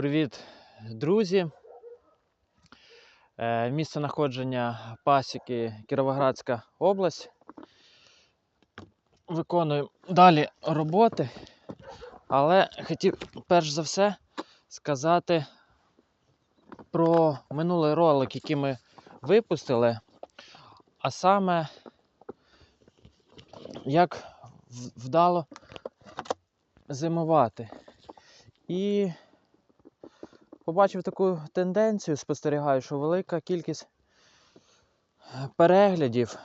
Привіт, друзі. Е, Місце знаходження пасіки Кіровоградська область. Виконую далі роботи, але хотів перш за все сказати про минулий ролик, який ми випустили, а саме як вдало зимувати. І побачив таку тенденцію, спостерігаю, що велика кількість е, переглядів,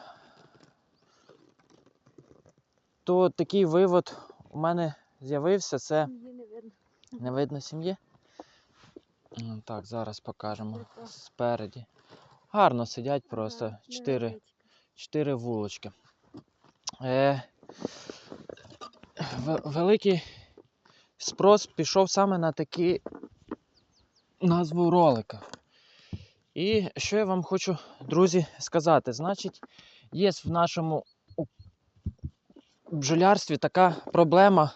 то такий вивод у мене з'явився. Це не видно. сім'ї. Так, зараз покажемо спереді. Гарно сидять просто чотири, чотири вулочки. Е, великий спрос пішов саме на такі назву ролика. І що я вам хочу, друзі, сказати? Значить, є в нашому бджолярстві така проблема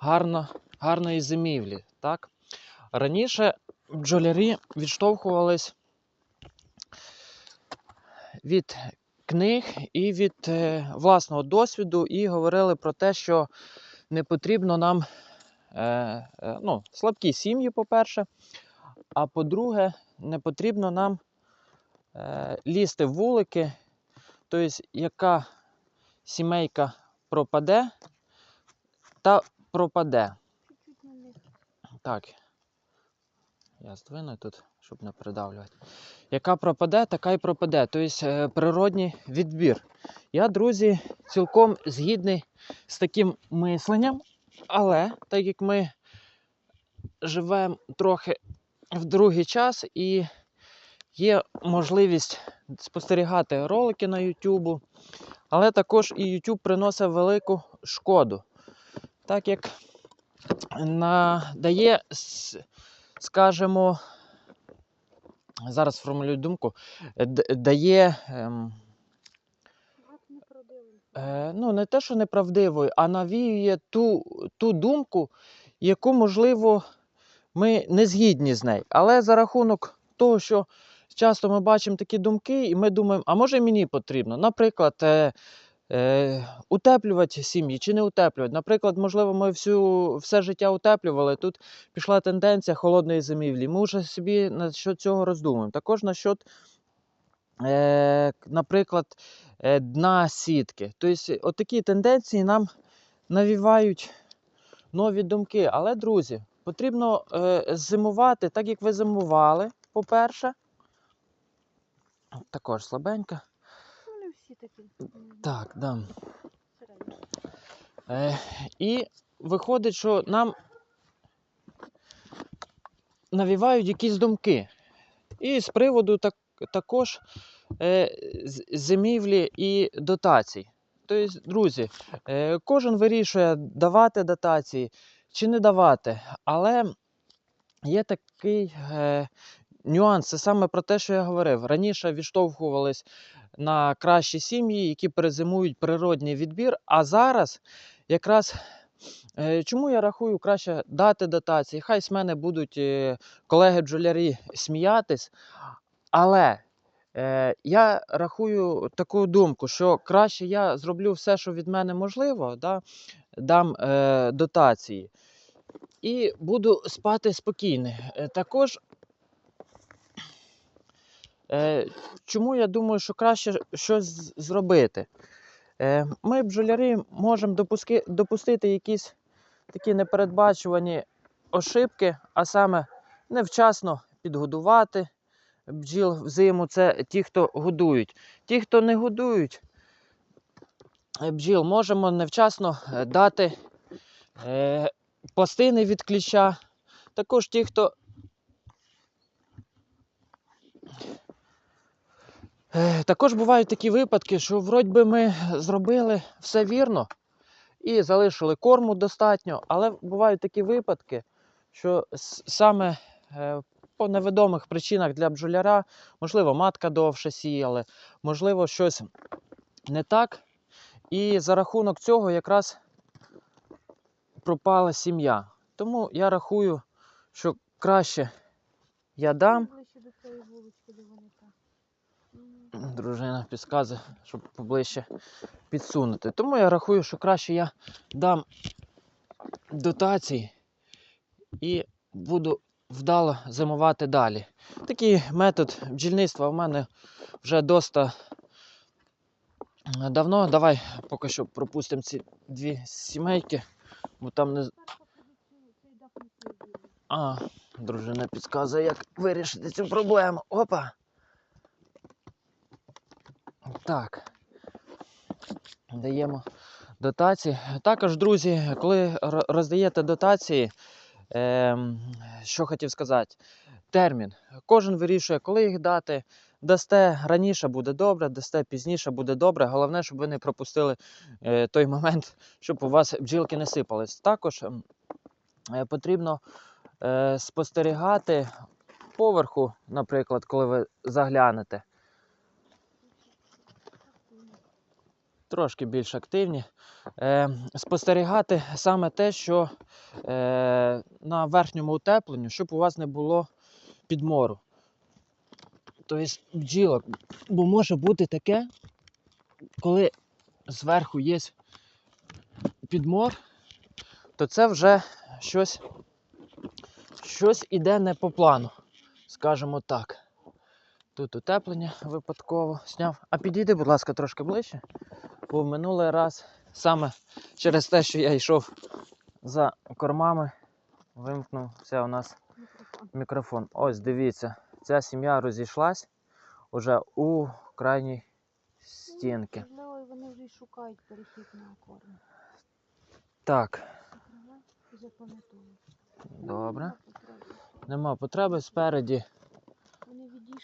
гарно, гарної зимівлі. Так? Раніше бджолярі відштовхувались від книг і від е, власного досвіду, і говорили про те, що не потрібно нам е, е, ну, слабкі сім'ї, по-перше, а по-друге, не потрібно нам е, лізти в вулики, тобто, яка сімейка пропаде, та пропаде. Так. Я здвину тут, щоб не придавлювати. Яка пропаде, така й пропаде. Тобто е, природній відбір. Я, друзі, цілком згідний з таким мисленням, але так як ми живемо трохи в другий час і є можливість спостерігати ролики на YouTube, але також і YouTube приносить велику шкоду. Так як надає, скажімо, зараз сформулюю думку, дає. Ем. Е, ну, не те, що неправдивою, а навіює ту, ту думку, яку, можливо, ми не згідні з нею. Але за рахунок того, що часто ми бачимо такі думки, і ми думаємо, а може мені потрібно, наприклад, е, е, утеплювати сім'ї чи не утеплювати. Наприклад, можливо, ми всю, все життя утеплювали. Тут пішла тенденція холодної зимівлі. Ми вже собі насчет цього роздумуємо. Також насчет, е, наприклад, е, дна сітки. Тобто, отакі тенденції нам навівають нові думки. Але, друзі, потрібно е, зимувати так, як ви зимували, по-перше. Також слабенька. Вони всі такі. Так, да. Е, і виходить, що нам навівають якісь думки. І з приводу так, також е, зимівлі і дотацій. Тобто, друзі, е, кожен вирішує, давати дотації чи не давати. Але є такий е, нюанс, це саме про те, що я говорив. Раніше відштовхувались на кращі сім'ї, які перезимують природній відбір, а зараз якраз. Е, Чому я рахую краще дати дотації? Хай з мене будуть е, колеги-бджолярі сміятись, але е, я рахую таку думку, що краще я зроблю все, що від мене можливо, да, дам е, дотації і буду спати спокійно. Е, також, е, чому я думаю, що краще щось зробити? Е, ми, бджолярі, можемо допуски, допустити якісь такі непередбачувані ошибки, а саме невчасно підгодувати бджіл взиму. Це ті, хто годують. Ті, хто не годують е, бджіл, можемо невчасно е, дати е, пластини від кліща. Також ті, хто Е, Також бувають такі випадки, що вроді би ми зробили все вірно і залишили корму достатньо, але бувають такі випадки, що саме по невідомих причинах для бджоляра, можливо, матка довше сіяли, можливо, щось не так. І за рахунок цього якраз пропала сім'я. Тому я рахую, що краще я дам. Дружина підказує, щоб поближче підсунути. Тому я рахую, що краще я дам дотації і буду вдало зимувати далі. Такий метод бджільництва в мене вже доста давно. Давай поки що пропустимо ці дві сімейки, бо там не. А, дружина підказує, як вирішити цю проблему. Опа. Так. Даємо дотації. Також, друзі, коли роздаєте дотації, ем, що хотів сказати, термін. Кожен вирішує, коли їх дати. Дасте раніше буде добре, дасте пізніше буде добре. Головне, щоб ви не пропустили е, той момент, щоб у вас бджілки не сипались. Також е, потрібно е, спостерігати поверху, наприклад, коли ви заглянете. Трошки більш активні. Е, спостерігати саме те, що е, на верхньому утепленні, щоб у вас не було підмору. Тобто бджілок. Бо може бути таке, коли зверху є підмор, то це вже щось щось іде не по плану, скажімо так. Тут утеплення випадково зняв. А підійди, будь ласка, трошки ближче. Бо в минулий раз саме через те, що я йшов за кормами, вимкнувся у нас Мікрофон. Ось дивіться, ця сім'я розійшлась уже у крайній стінки. Можливо, вони вже й шукають перехід на корм. Так, добре. Нема потреби. Спереді.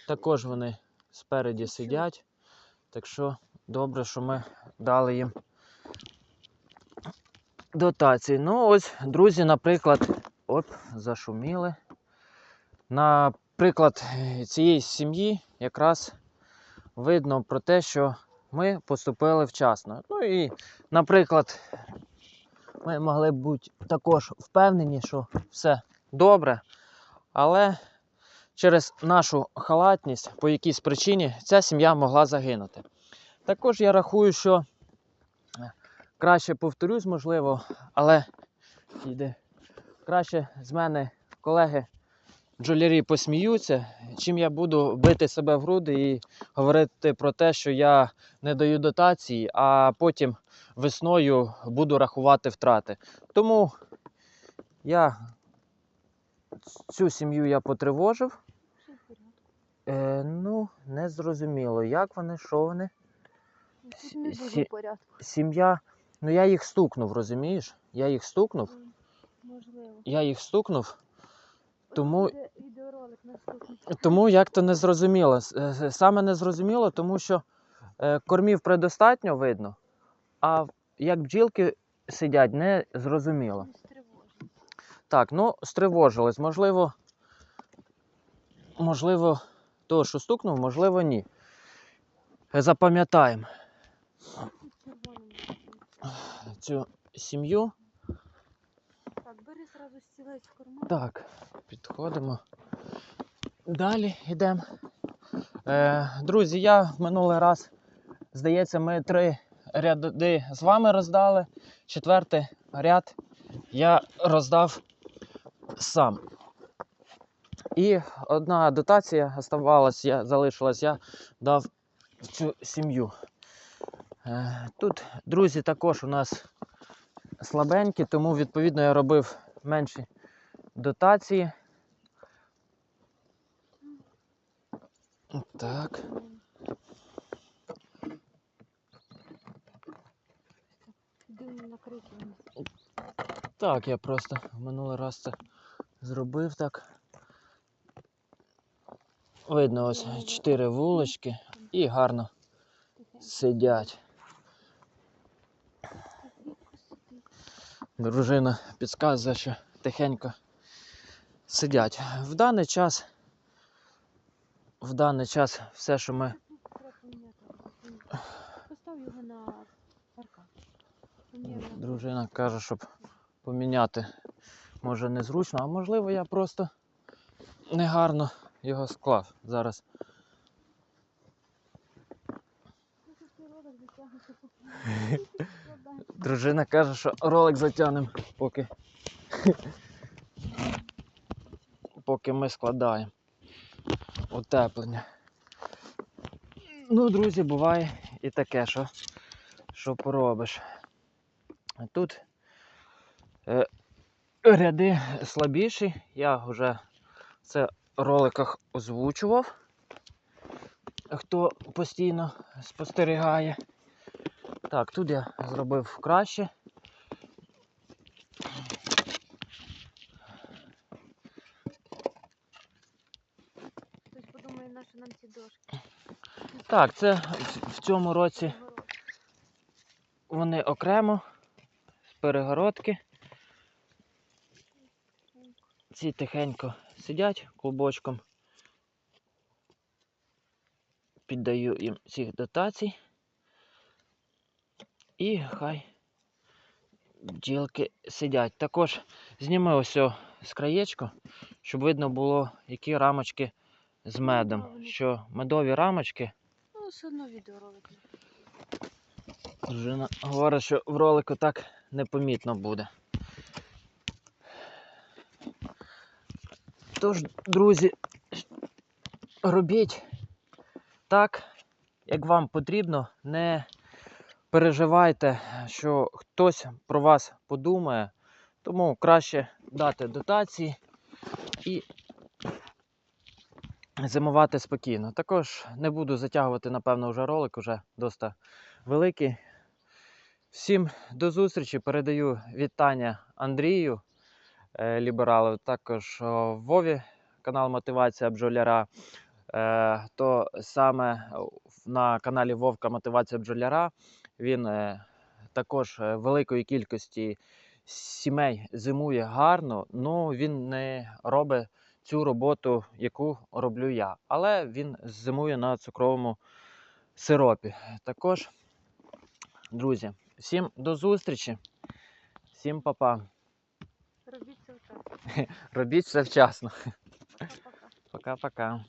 Також вони спереді сидять. Так що добре, що ми дали їм дотації. Ну, ось, друзі, наприклад, оп, зашуміли. Наприклад, цієї сім'ї якраз видно про те, що ми поступили вчасно. Ну і, наприклад, ми могли б бути також впевнені, що все добре, але через нашу халатність по якійсь причині ця сім'я могла загинути. Також я рахую, що е, краще повторюсь, можливо, але йде. Краще з мене колеги бджолярі посміються, чим я буду бити себе в груди і говорити про те, що я не даю дотації, а потім весною буду рахувати втрати. Тому я цю сім'ю я потривожив. Е, ну, не зрозуміло, як вони, що вони. Тут не дуже сі- порядку. Сім'я. Ну я їх стукнув, розумієш? Я їх стукнув. М, Можливо. Я їх стукнув, Тому- буде відеоролик наступний. тому як то не зрозуміло. С- е, Саме не зрозуміло, тому що е, кормів предостатньо видно, а як бджілки сидять, не зрозуміло. Не. Так, ну, стривожились. Можливо, можливо, то, що стукнув, можливо, ні. Запам'ятаємо. Цю сім'ю. Так, бери зразу стілець в карман. Так, підходимо. Далі йдемо. Е, друзі, я в минулий раз, здається, ми три ряди з вами роздали. Четвертий ряд я роздав сам. І одна дотація оставалась, я, залишилась, я дав цю сім'ю. Е, тут, друзі, також у нас слабенькі, тому відповідно я робив менші дотації. Так. Так, я просто минулий раз це зробив так. Видно ось чотири вулочки і гарно сидять. Тихенько сидить. Дружина підказує, що тихенько сидять. В даний час, в даний час все, що ми. Постав його на паркан. Дружина каже, щоб поміняти може незручно, а можливо, я просто негарно його склав зараз. Ну, тут цей ролик затягнути поки. Складай. Дружина каже, що ролик затягнемо, поки. поки ми складаємо утеплення. Ну, друзі, буває і таке, що, що поробиш. Тут е, ряди слабіші, я вже це в роликах озвучував. Хто постійно спостерігає. Так, тут я зробив краще. Хтось подумає, на що нам ці дошки. Так, це в- в цьому році вони окремо з перегородки. Ці тихенько сидять клубочком. Піддаю їм цих дотацій. І хай бджілки сидять. Також зніми ось з краєчку, щоб видно було, які рамочки з медом. Що медові рамочки Ну, все одно відеоролик. Дружина говорить, що в ролику так непомітно буде. Тож, друзі, робіть так, як вам потрібно. Не переживайте, що хтось про вас подумає. Тому краще дати дотації і зимувати спокійно. Також не буду затягувати, напевно, вже ролик, вже доста великий. Всім до зустрічі. Передаю вітання Андрію е, Лібералу, також Вові, канал Мотивація бджоляра. Е, то саме на каналі Вовка Мотивація бджоляра він е, також е, великої кількості сімей зимує гарно, але він не робить цю роботу, яку роблю я. Але він зимує на цукровому сиропі. Також Друзі, всім до зустрічі. Всім па-па. Робіть це вчасно. Робіть все вчасно. Пока-пока.